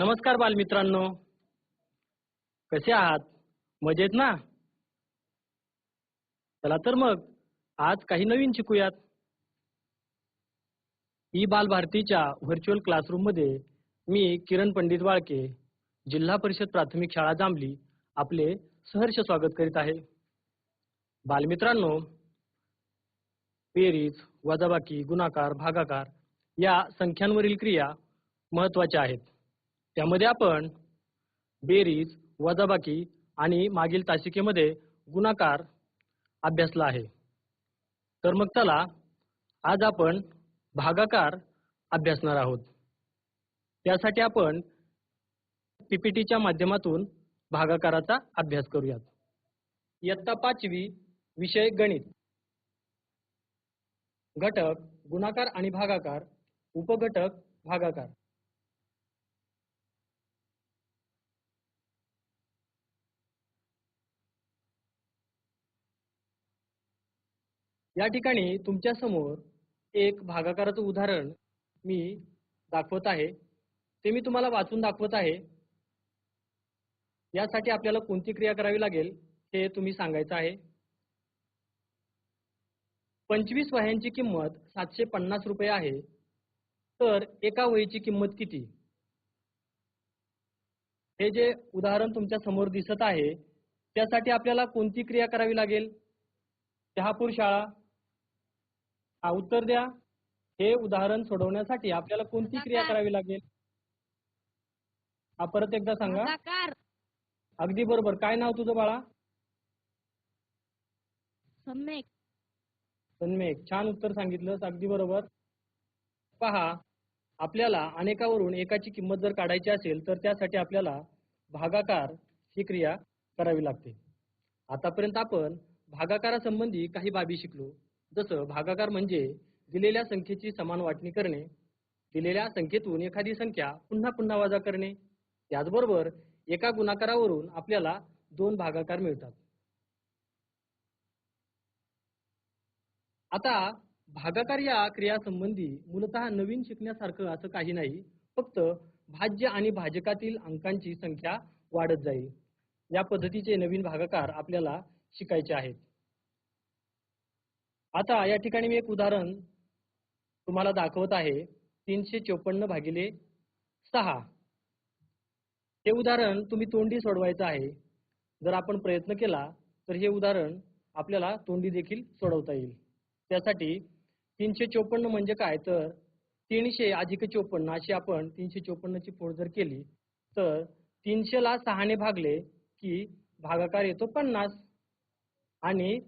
नमस्कार बालमित्रांनो. कसे आहात? मजेत ना? चला तर मग आज काही नवीन शिकूयात. ई बालभारतीच्या व्हर्च्युअल क्लासरूममध्ये मी किरण पंडित वाळके जिल्हा परिषद प्राथमिक शाळा जांभली आपले सहर्ष स्वागत करीत आहे. बालमित्रांनो बेरीज वजाबाकी गुणाकार भागाकार या संख्यांवरील क्रिया महत्त्वाच्या आहेत. त्यामध्ये आपण बेरीज वजाबाकी आणि मागील तासिकेमध्ये गुणाकार अभ्यासला आहे. तर मग चला आज आपण भागाकार अभ्यासणार आहोत. त्यासाठी आपण पीपीटीच्या माध्यमातून भागाकाराचा अभ्यास करूयात. इयत्ता पाचवी विषय गणित. घटक गुणाकार आणि भागाकार उपघटक भागाकार. या ठिकाणी तुमच्यासमोर एक भागाकाराचं उदाहरण मी दाखवत आहे. ते मी तुम्हाला वाचून दाखवत आहे. यासाठी आपल्याला कोणती क्रिया करावी लागेल हे तुम्ही सांगायचं आहे. पंचवीस वह्यांची किंमत सातशे पन्नास रुपये आहे. तर एका वहीची किंमत किती? हे जे उदाहरण तुमच्यासमोर दिसत आहे त्यासाठी आपल्याला कोणती क्रिया करावी लागेल? शहापूर शाळा हा उत्तर द्या. हे उदाहरण सोडवण्यासाठी आपल्याला कोणती क्रिया. करावी लागेल? हा परत एकदा सांगा. भागाकार अगदी बरोबर. काय नाव तुझं बाळा? सम्यक तन्मेक छान उत्तर सांगितलंस. अगदी बरोबर. पहा आपल्याला अनेकावरून एकाची किंमत जर काढायची असेल तर त्यासाठी आपल्याला भागाकार ही क्रिया करावी लागते. आतापर्यंत आपण भागाकारासंबंधी काही बाबी शिकलो. जसं भागाकार म्हणजे दिलेल्या संख्येची समान वाटणी करणे दिलेल्या संख्येतून एखादी संख्या पुन्हा पुन्हा वजा करणे. त्याचबरोबर एका गुणाकारावरून आपल्याला दोन भागाकार मिळतात. आता भागाकार या क्रियासंबंधी मूलतः नवीन शिकण्यासारखं असं काही नाही फक्त भाज्य आणि भाजकातील अंकांची संख्या वाढत जाईल. या पद्धतीचे नवीन भागाकार आपल्याला शिकायचे आहेत. आता या ठिकाणी मी एक उदाहरण तुम्हाला दाखवत आहे. तीनशे चोपन्न भागिले सहा. हे उदाहरण तुम्ही तोंडी सोडवायचं आहे. जर आपण प्रयत्न केला तर हे उदाहरण आपल्याला तोंडी देखील सोडवता येईल. त्यासाठी तीनशे चोपन्न म्हणजे काय? तर तीनशे अधिक चोपन्न अशी आपण तीनशे चोपन्नची फोड जर केली तर तीनशेला सहाने भागले की भागाकार येतो पन्नास. आणि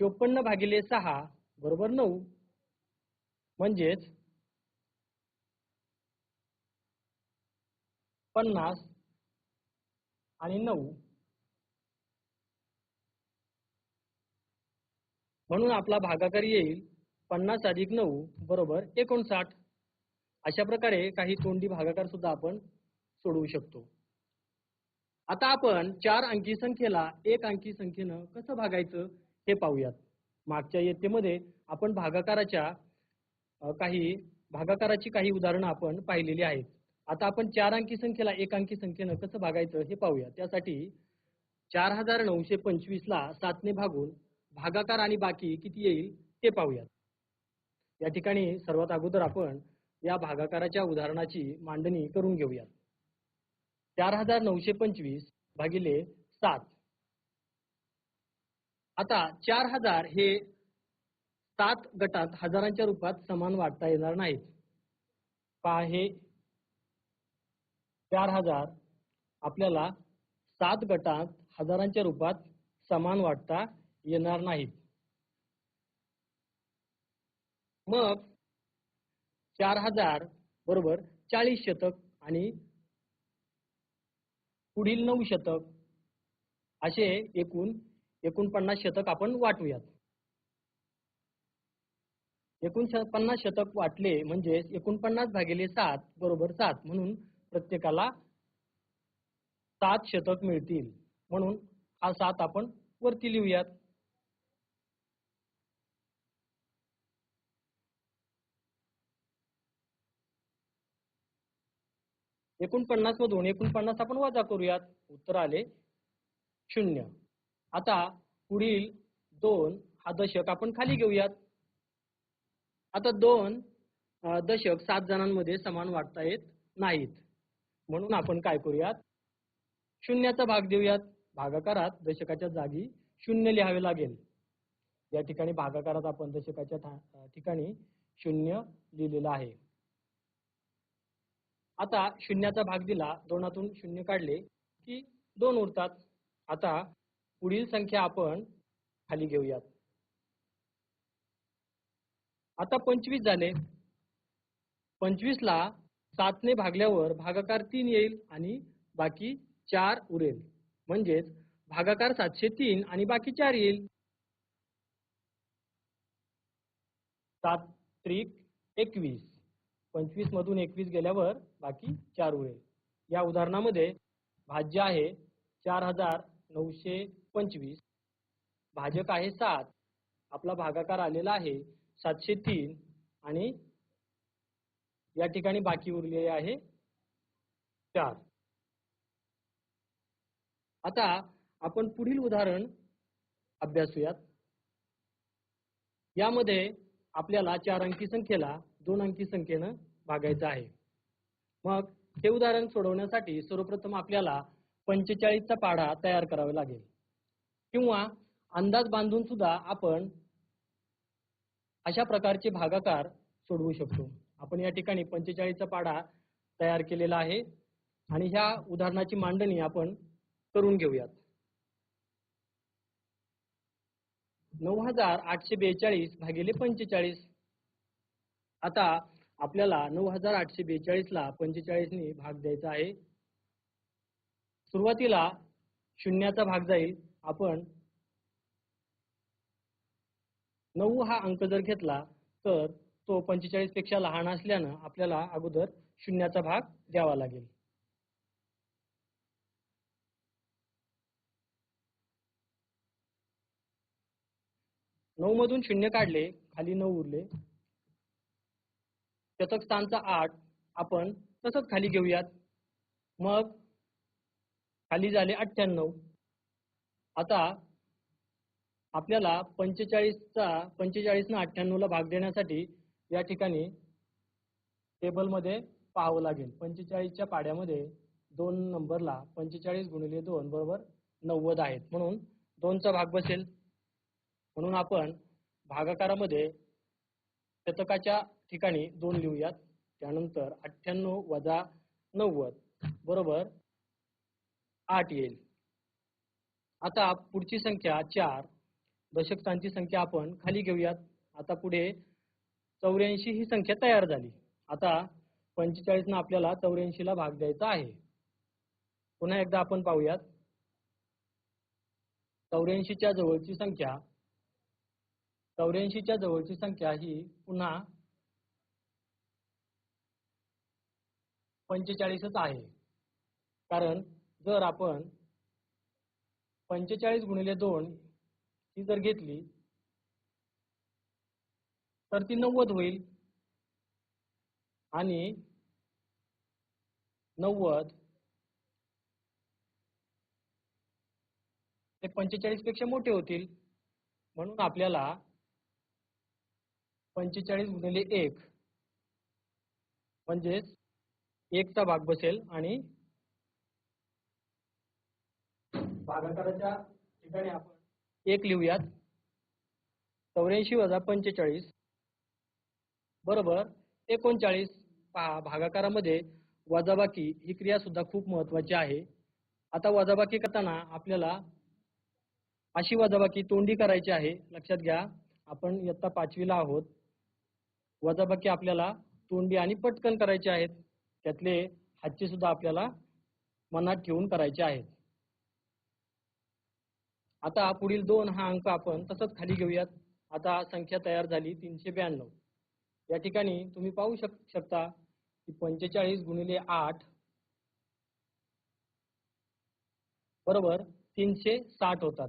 चोपन्न भागिले सहा बरोबर नऊ. म्हणजेच पन्नास आणि नऊ. म्हणून आपला भागाकार येईल पन्नास अधिक नऊ बरोबर एकोणसाठ. अशा प्रकारे काही तोंडी भागाकार सुद्धा आपण सोडवू शकतो. आता आपण चार अंकी संख्येला एक अंकी संख्येनं कसं भागायचं? हे पाहूयात. मागच्या इयत्तेमध्ये आपण भागाकाराच्या काही भागाकाराची काही उदाहरणं आपण पाहिलेली आहेत. आता आपण चार अंकी संख्येला एक अंकी संख्येनं कसं भागायचं हे पाहूया त्यासाठी चार हजार नऊशे पंचवीस ला सातने भागून भागाकार आणि बाकी किती येईल ते पाहूयात. या ठिकाणी सर्वात अगोदर आपण या भागाकाराच्या उदाहरणाची मांडणी करून घेऊयात. चार हजार नऊशे पंचवीस भागिले सात. आता चार हजार हे सात गटात हजारांच्या रूपात समान वाटता येणार नाहीत पहा हे चार हजार आपल्याला सात गटात हजारांच्या रूपात समान वाटता येणार नाहीत मग चार हजार बरोबर चाळीस शतक आणि पुढील नऊ शतक असे एकूण एकोणपन्नास शतक आपण वाटूयात. एकूण पन्नास शतक वाटले म्हणजे एकोणपन्नास भागिले सात बरोबर सात म्हणून प्रत्येकाला सात शतक मिळतील. म्हणून हा सात आपण वरती लिहूयात. एकोणपन्नास मधून एकोणपन्नास आपण वजा करूयात. उत्तर आले शून्य. आता पुढील दोन हा दशक आपण खाली घेऊयात. आता दोन दशक सात जणांमध्ये समान वाटता येत नाहीत. म्हणून आपण काय करूयात? शून्याचा भाग देऊयात. भागाकारात दशकाच्या जागी शून्य लिहावे लागेल. या ठिकाणी भागाकारात आपण दशकाच्या ठिकाणी शून्य लिहिलेलं आहे. आता शून्याचा भाग दिला दोनातून शून्य काढले की दोन उरतात. आता पुढील संख्या आपण खाली घेऊयात. आता पंचवीस झाले पंचवीसला सातने भागल्यावर भागाकार तीन येईल आणि बाकी चार उरेल. म्हणजेच भागाकार सातशे तीन आणि बाकी चार येईल. सात त्रिक एकवीस. पंचवीस मधून एकवीस गेल्यावर बाकी चार उरेल. या उदाहरणामध्ये भाज्य आहे चार हजार नऊशे पंचवीस भाजक आहे सात आपला भागाकार आलेला आहे सातशे तीन आणि या ठिकाणी बाकी उरलेले आहे चार. आता आपण पुढील उदाहरण अभ्यासूयात. यामध्ये आपल्याला चार अंकी संख्येला दोन अंकी संख्येनं भागायचं आहे. मग हे उदाहरण सोडवण्यासाठी सर्वप्रथम आपल्याला पंचेचाळीसचा पाढा तयार करावा लागेल. किंवा अंदाज बांधून सुद्धा आपण अशा प्रकारचे भागाकार सोडवू शकतो. आपण या ठिकाणी पंचेचाळीसचा पाडा तयार केलेला आहे आणि ह्या उदाहरणाची मांडणी आपण करून घेऊयात. नऊ हजार आठशे बेचाळीस भागिले पंचेचाळीस. आता आपल्याला नऊ हजार आठशे बेचाळीसला पंचेचाळीसने भाग द्यायचा आहे. सुरुवातीला शून्याचा भाग जाईल. आपण नऊ हा अंक जर घेतला तर तो पंचेचाळीसपेक्षा लहान असल्यानं आपल्याला अगोदर शून्याचा भाग द्यावा लागेल. नऊ मधून शून्य काढले खाली नऊ उरले. शतक स्थानचा आठ आपण तसंच खाली घेऊयात. मग खाली झाले अठ्ठ्याण्णव. आता आपल्याला पंचेचाळीसचा पंचेचाळीसनं अठ्ठ्याण्णवला भाग देण्यासाठी या ठिकाणी टेबलमध्ये पाहावं लागेल. पंचेचाळीसच्या पाड्यामध्ये दोन नंबरला पंचेचाळीस गुणिले दोन बरोबर नव्वद आहेत. म्हणून दोनचा भाग बसेल. म्हणून आपण भागाकारामध्ये शतकाच्या ठिकाणी दोन लिहूयात. त्यानंतर अठ्ठ्याण्णव वजा नव्वद बरोबर आठ येईल. आता पुढची संख्या चार. दशकतांची संख्या आपण खाली घेऊयात. आता पुढे चौऱ्याऐंशी ही संख्या तयार झाली. आता पंचेचाळीसनं आपल्याला चौऱ्याऐंशीला भाग द्यायचा आहे. पुन्हा एकदा आपण पाहूयात. चौऱ्याऐंशीच्या जवळची संख्या. चौऱ्याऐंशीच्या जवळची संख्या ही पुन्हा पंचेचाळीसच आहे. कारण जर आपण पंचेचाळीस गुणिले दोन ही जर घेतली तर ती नव्वद होईल. आणि नव्वद ते पंचेचाळीसपेक्षा मोठे होतील. म्हणून आपल्याला पंचेचाळीस गुणिले एक म्हणजेच एकचा भाग बसेल आणि भागाकाराच्या ठिकाणी आपण एक लिहूयात. चौऱ्याऐंशी वजा पंचेचाळीस. बरोबर. एकोणचाळीस. पहा भागाकारामध्ये वजाबाकी ही क्रिया सुद्धा खूप महत्वाची आहे. आता वजाबाकी करताना आपल्याला अशी वजाबाकी तोंडी करायची आहे. लक्षात घ्या आपण इयत्ता पाचवीला आहोत. वजाबाकी आपल्याला तोंडी आणि पटकन करायचे आहेत. त्यातले हातचे सुद्धा आपल्याला मनात ठेवून करायचे आहेत. आता पुढील दोन हा अंक आपण तसंच खाली घेऊयात. आता संख्या तयार झाली तीनशे ब्याण्णव. या ठिकाणी तुम्ही पाहू शक शकता की पंचेचाळीस गुणिले आठ बरोबर तीनशे साठ होतात.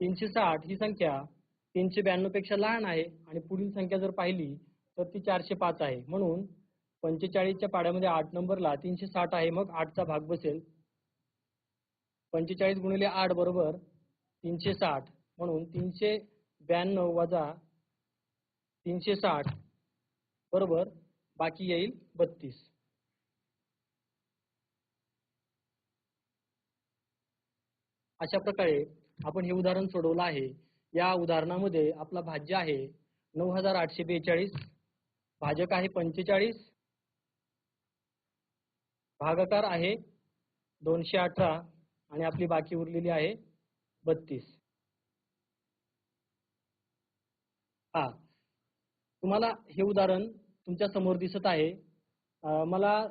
तीनशे साठ ही संख्या तीनशे ब्याण्णवपेक्षा लहान आहे आणि पुढील संख्या जर पाहिली तर ती चारशे पाच आहे. म्हणून पंचेचाळीसच्या पाड्यामध्ये आठ नंबरला तीनशे साठ आहे मग आठचा भाग बसेल. पंचेचाळीस गुणिले आठ बरोबर तीनशे साठ. म्हणून तीनशे ब्याण्णव वजा तीनशे साठ बरोबर बाकी येईल बत्तीस. अशा प्रकारे आपण हे उदाहरण सोडवलं आहे. या उदाहरणामध्ये आपला भाज्य आहे नऊ हजार आठशे बेचाळीस भाजक आहे पंचेचाळीस भागाकार आहे दोनशे अठरा आणि आपली बाकी उरलेली आहे बत्तीस. हा तुम्हाला हे उदाहरण तुमच्यासमोर दिसत आहे. मला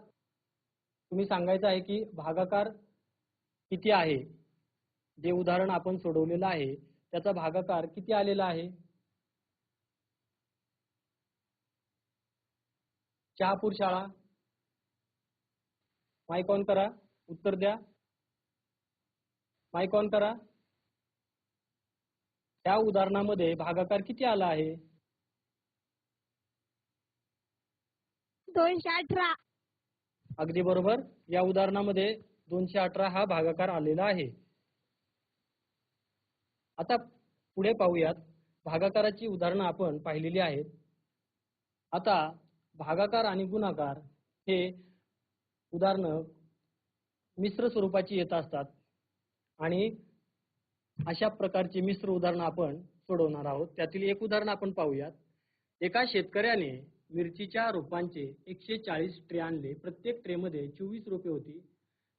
तुम्ही सांगायचं आहे की भागाकार किती आहे? जे उदाहरण आपण सोडवलेलं आहे त्याचा भागाकार किती आलेला आहे? शहापूर शाळा. माईक ऑन करा. उत्तर द्या. माईक ऑन करा. त्या उदाहरणामध्ये भागाकार किती आला आहे? दोनशे अठरा. अगदी बरोबर. या उदाहरणामध्ये दोनशे अठरा हा भागाकार आलेला आहे. आता पुढे पाहूयात. भागाकाराची उदाहरणं आपण पाहिलेली आहेत. आता भागाकार आणि गुणाकार हे उदाहरणं मिश्र स्वरूपाची येत असतात. आणि अशा प्रकारची मिश्र उदाहरणं आपण सोडवणार आहोत. त्यातील एक उदाहरण आपण पाहूयात. एका शेतकऱ्याने मिरचीच्या रोपांचे एकशे चाळीस ट्रे आणले. प्रत्येक ट्रेमध्ये चोवीस रोपे होती.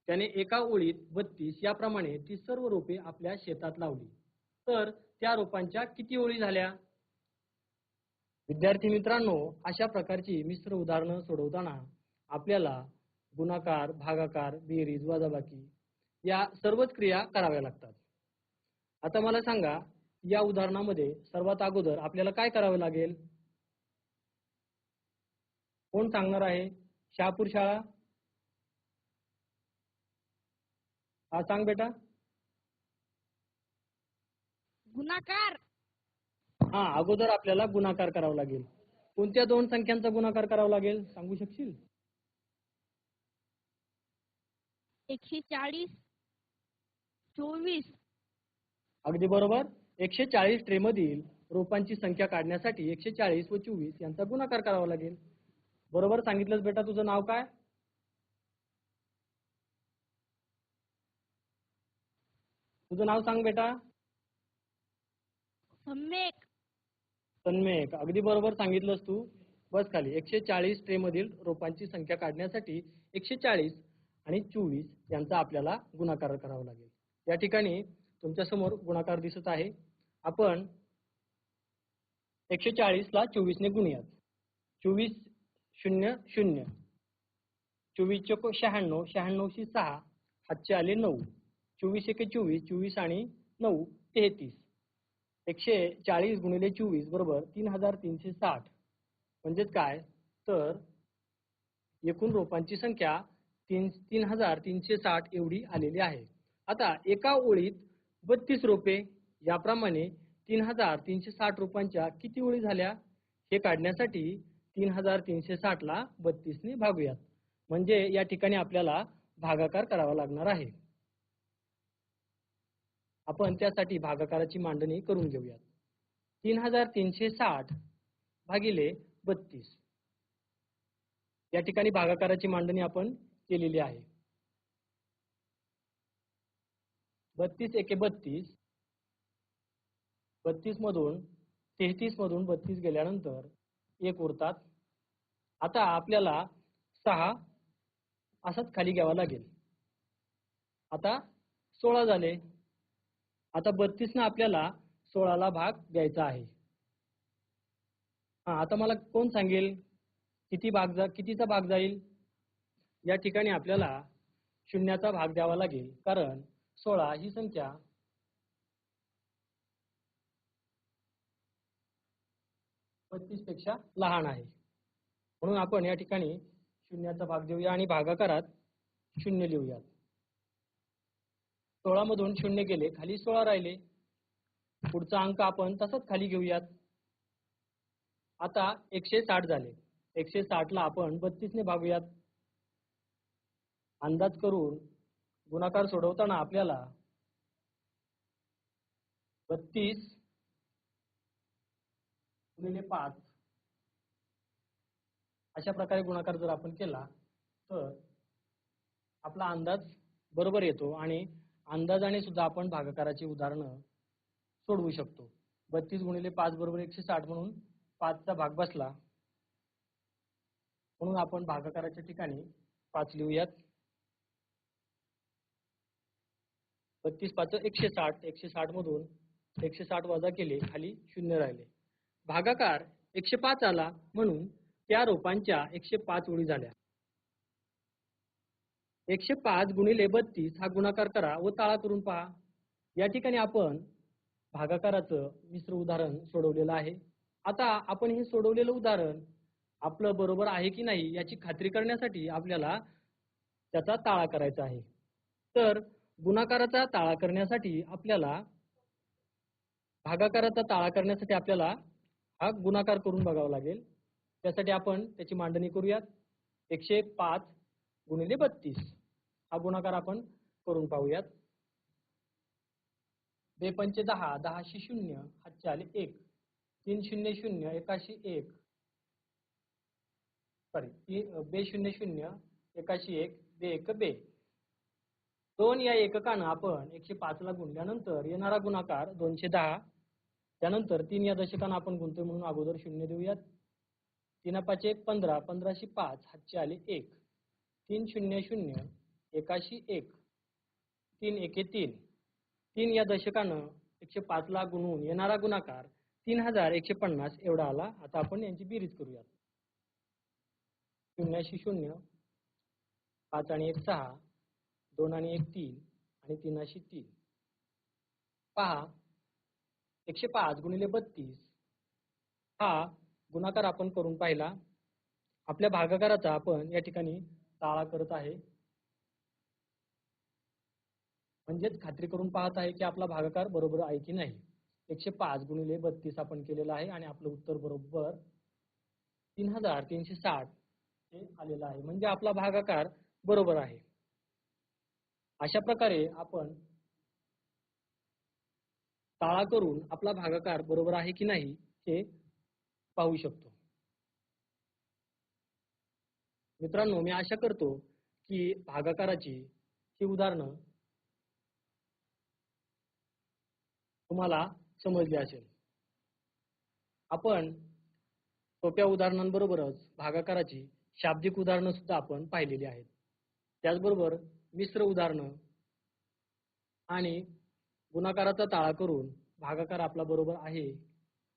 त्याने एका ओळीत बत्तीस. याप्रमाणे ती सर्व रोपे आपल्या शेतात लावली. तर त्या रोपांच्या किती ओळी झाल्या? विद्यार्थी मित्रांनो अशा प्रकारची मिश्र उदाहरणं सोडवताना आपल्याला गुणाकार भागाकार बेरीज वजाबाकी या सर्वच क्रिया कराव्या लागतात. आता मला सांगा या उदाहरणामध्ये सर्वात अगोदर आपल्याला काय करावं लागेल? कोण सांगणार आहे? शहापूर शाळा? हा सांग बेटा. गुणाकार. हा अगोदर आपल्याला गुणाकार करावा लागेल. कोणत्या दोन संख्यांचा गुणाकार करावा लागेल? सांगू शकशील? एकशे चाळीस चोवीस. अगदी बरोबर. एकशे चाळीस ट्रे मधील रोपांची संख्या काढण्यासाठी एकशे चाळीस व चोवीस यांचा गुणाकार करावा लागेल. बरोबर सांगितलंस बेटा तुझं नाव काय? तुझं नाव सांग बेटा. सम्यक. तन्मयक अगदी बरोबर सांगितलंस तू. बस खाली. एकशे चाळीस ट्रे मधील रोपांची संख्या काढण्यासाठी एकशे चाळीस आणि चोवीस यांचा आपल्याला गुणाकार करावा लागेल. या ठिकाणी तुमच्यासमोर गुणाकार दिसत आहे. आपण एकशे चाळीसला चोवीसने गुणूयात. चोवीस शून्य शून्य. चोवीस चोक शहाण्णव. शहाण्णवशी सहा. हातचे आले नऊ. चोवीस एके चोवीस चोवीस आणि नऊ तेहतीस. एकशे चाळीस गुणिले चोवीस बरोबर तीन हजार तीनशे साठ. म्हणजेच काय? तर एकूण रोपांची संख्या तीन तीन हजार तीनशे साठ एवढी आलेली आहे. आता एका ओळीत बत्तीस रोपे याप्रमाणे तीन हजार तीनशे साठ रोपांच्या किती ओळी झाल्या? हे काढण्यासाठी तीन हजार तीनशे साठला बत्तीसने भागूयात. म्हणजे या ठिकाणी आपल्याला भागाकार करावा लागणार आहे. आपण त्यासाठी भागाकाराची मांडणी करून घेऊयात. तीन हजार तीनशे साठ भागिले बत्तीस. या ठिकाणी भागाकाराची मांडणी आपण केलेली आहे. बत्तीस एके बत्तीस. बत्तीस मधून तेहतीस मधून बत्तीस गेल्यानंतर एक उरतात. आता आपल्याला सहा असाच खाली घ्यावा लागेल. आता सोळा झाले. आता बत्तीस ना आपल्याला सोळाला भाग द्यायचा आहे. हा आता मला कोण सांगेल? किती भाग जा कितीचा भाग जाईल? या ठिकाणी आपल्याला शून्याचा भाग द्यावा लागेल. कारण सोळा ही संख्या बत्तीसपेक्षा लहान आहे. म्हणून आपण या ठिकाणी शून्याचा भाग देऊया आणि भागाकारात शून्य लिहूयात. सोळा मधून शून्य गेले खाली सोळा राहिले. पुढचा अंक आपण तसाच खाली घेऊयात. आता एकशे साठ झाले. एकशे साठ ला आपण बत्तीसने भागूयात. अंदाज करून गुणाकार सोडवताना आपल्याला बत्तीस गुणिले पाच. अशा प्रकारे गुणाकार जर आपण केला तर आपला अंदाज बरोबर येतो आणि अंदाजाने सुद्धा आपण भागाकाराची उदाहरणं सोडवू शकतो. बत्तीस गुणिले पाच बरोबर एकशे साठ म्हणून पाचचा भाग बसला. म्हणून आपण भागाकाराच्या ठिकाणी पाच लिहूयात. बत्तीस पाच एकशे साठ एकशे साठ मधून एकशे साठ वजा केले खाली शून्य राहिले. भागाकार एकशे पाच आला म्हणून त्या रोपांच्या एकशे पाच ओळी झाल्या. एकशे पाच गुणिले बत्तीस हा गुणाकार करा व ताळा करून पहा. या ठिकाणी आपण भागाकाराचं मिश्र उदाहरण सोडवलेलं आहे. आता आपण हे सोडवलेलं उदाहरण आपलं बरोबर आहे की नाही याची खात्री करण्यासाठी आपल्याला त्याचा ताळा करायचा आहे. तर गुणाकाराचा ताळा करण्यासाठी आपल्याला भागाकाराचा ताळा करण्यासाठी आपल्याला हा गुणाकार करून बघावा लागेल. त्यासाठी आपण त्याची मांडणी करूयात. एकशे पाच गुणिले बत्तीस. हा गुणाकार आपण करून पाहूयात. बेपंचे दहा दहाशे शून्य हातचे आले एक तीन शून्य शून्य एकाशी एक. सॉरी बे शून्य शून्य एकाशी एक बे एक बे. दोन या एककानं आपण एकशे पाच ला गुणल्यानंतर येणारा गुणाकार दोनशे दहा. त्यानंतर तीन या दशकानं आपण गुणतोय म्हणून अगोदर शून्य देऊयात. तीन पाच एक पंधरा पंधराशे पाच हातचे आले एक. तीन शून्य शून्य एकाशी एक तीन एके तीन तीन या दशकानं एकशे पाच ला गुणवून येणारा गुणाकार तीन हजार एकशे पन्नास एवढा आला. आता आपण यांची बेरीज करूयात. शून्याशी शून्य पाच आणि एक सहा दोन आणि एक तीन आणि तीनाशी तीन. पहा एकशे पाच गुणिले बत्तीस हा गुणाकार आपण करून पाहिला. आपल्या भागाकाराचा आपण या ठिकाणी ताळा करत आहे. म्हणजेच खात्री करून पाहत आहे की आपला भागाकार बरोबर आहे की नाही. एकशे पाच गुणिले बत्तीस आपण केलेलं आहे आणि आपलं उत्तर बरोबर तीन हजार तीनशे साठ हे आलेलं आहे. म्हणजे आपला भागाकार बरोबर आहे. अशा प्रकारे आपण ताळा करून आपला भागाकार बरोबर आहे की नाही हे पाहू शकतो. मित्रांनो मी आशा करतो की भागाकाराची ही उदाहरणं तुम्हाला समजली असेल. आपण सोप्या उदाहरणांबरोबरच भागाकाराची शाब्दिक उदाहरणं सुद्धा आपण पाहिलेली आहेत. त्याचबरोबर मिश्र उदाहरणं आणि गुणाकाराचा ताळा करून भागाकार आपला बरोबर आहे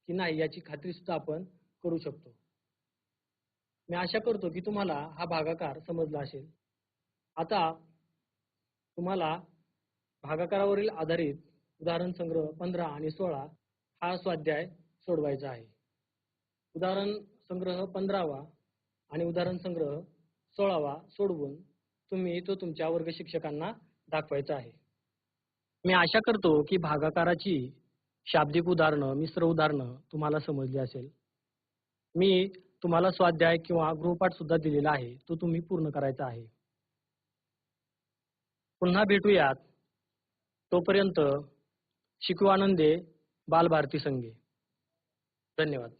की नाही याची खात्री सुद्धा आपण करू शकतो. मी आशा करतो की तुम्हाला हा भागाकार समजला असेल. आता तुम्हाला भागाकारावरील आधारित उदाहरण संग्रह पंधरा आणि सोळा हा स्वाध्याय सोडवायचा आहे. उदाहरण संग्रह पंधरावा आणि उदाहरण संग्रह सोळावा सोडवून तुम्ही तो तुमच्या वर्ग शिक्षकांना दाखवायचा आहे. मी आशा करतो की भागाकाराची शाब्दिक उदाहरणं मिश्र उदाहरणं तुम्हाला समजली असेल. मी तुम्हाला स्वाध्याय किंवा गृहपाठ सुद्धा दिलेला आहे तो तुम्ही पूर्ण करायचा आहे. पुन्हा भेटूयात. तोपर्यंत शिकू आनंदे बालभारती संघे धन्यवाद.